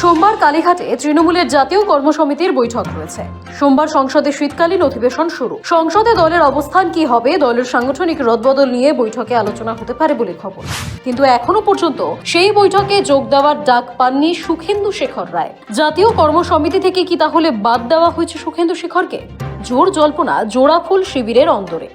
সোমবার কালীঘাটে তৃণমূলের জাতীয় কর্মসমিতির বৈঠক রয়েছে সোমবার সংসদে শীতকালীন অধিবেশন শুরু। সংসদে দলের অবস্থান কি হবে, দলের সাংগঠনিক রদবদল নিয়ে বৈঠকে আলোচনা হতে পারে বলে খবর। কিন্তু এখনও পর্যন্ত সেই বৈঠকে যোগ দেওয়ার ডাক পাননি সুখেন্দু শেখর রায়। জাতীয় কর্মসমিতি থেকে কি তাহলে বাদ দেওয়া হয়েছে সুখেন্দু শেখরকে? জোর জল্পনা জোড়াফুল শিবিরের অন্তরে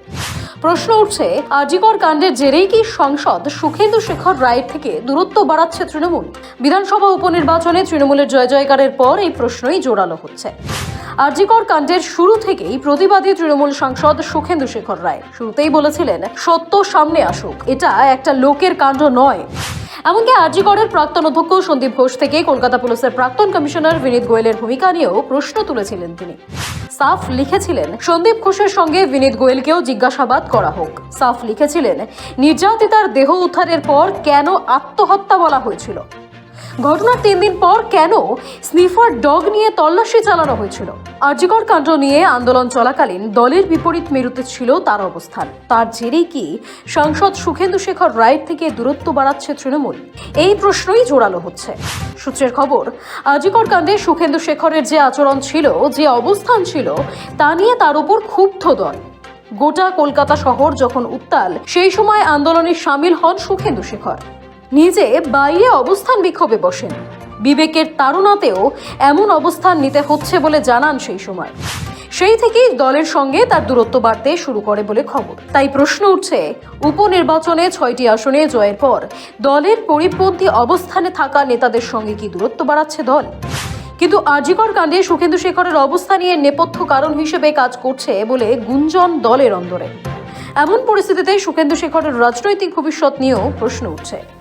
প্রশ্ন উঠছে আজিকর কাণ্ডের জেরেই কি সংসদ সুখেন্দু শেখর রায়ের থেকে দূরত্ব বাড়াচ্ছে তৃণমূল? বিধানসভা উপনির্বাচনে তৃণমূলের জয় জয়কারের পর এই প্রশ্নই জোরালো হচ্ছে। আরজিকর কাণ্ডের শুরু থেকেই প্রতিবাদী তৃণমূল সাংসদ সুখেন্দু শেখর রায়। শুরুতেই বলেছিলেন, সত্য সামনে আসুক, এটা একটা লোকের কাণ্ড নয়। এমনকি আরজিকরের প্রাক্তন অধ্যক্ষ সন্দীপ ঘোষ থেকে কলকাতা পুলিশের প্রাক্তন কমিশনার বিনীত গোয়েলের ভূমিকা নিয়েও প্রশ্ন তুলেছিলেন তিনি। সাফ লিখেছিলেন, সন্দীপ ঘোষের সঙ্গে বিনীত গোয়েলকেও জিজ্ঞাসাবাদ করা হোক। সাফ লিখেছিলেন, নির্যাতিতার দেহ উদ্ধারের পর কেন আত্মহত্যা বলা হয়েছিল? ঘটনার তিন দিন পর কেন স্নিফার ডগ নিয়ে তল্লাশি চালানো হয়েছিল? আর্যিকর কাণ্ড নিয়ে আন্দোলন চলাকালীন দলের বিপরীত মেরুতে ছিল তার অবস্থান। তার জেরেই কি সাংসদ সুখেন্দু শেখর রায়ের থেকে দূরত্ব বাড়াচ্ছে তৃণমূল? এই প্রশ্নই জোরালো হচ্ছে। সূত্রের খবর আজিকর কাণ্ডে সুখেন্দু শেখরের যে আচরণ ছিল, যে অবস্থান ছিল, তা নিয়ে তার উপর ক্ষুব্ধ দল। গোটা কলকাতা শহর যখন উত্তাল, সেই সময় আন্দোলনে সামিল হন সুখেন্দু শেখর। নিজে বাইরে অবস্থান বিক্ষোভে বসেন। বিবেকের তাড়নাতেও এমন অবস্থান নিতে হচ্ছে বলে জানান সেই সময়। সেই থেকেই দলের সঙ্গে তার দূরত্ব বাড়তে শুরু করে বলে খবর। তাই প্রশ্ন উঠছে, উপনির্বাচনে ছয়টি আসনে জয়ের পর দলের পরিপন্থী অবস্থানে থাকা নেতাদের সঙ্গে কি দূরত্ব বাড়াচ্ছে দল? কিন্তু আরজিকর কাণ্ডে সুখেন্দু শেখরের অবস্থা নিয়ে নেপথ্য কারণ হিসেবে কাজ করছে বলে গুঞ্জন দলের অন্দরে। এমন পরিস্থিতিতে সুখেন্দু শেখরের রাজনৈতিক ভবিষ্যৎ নিয়েও প্রশ্ন উঠছে।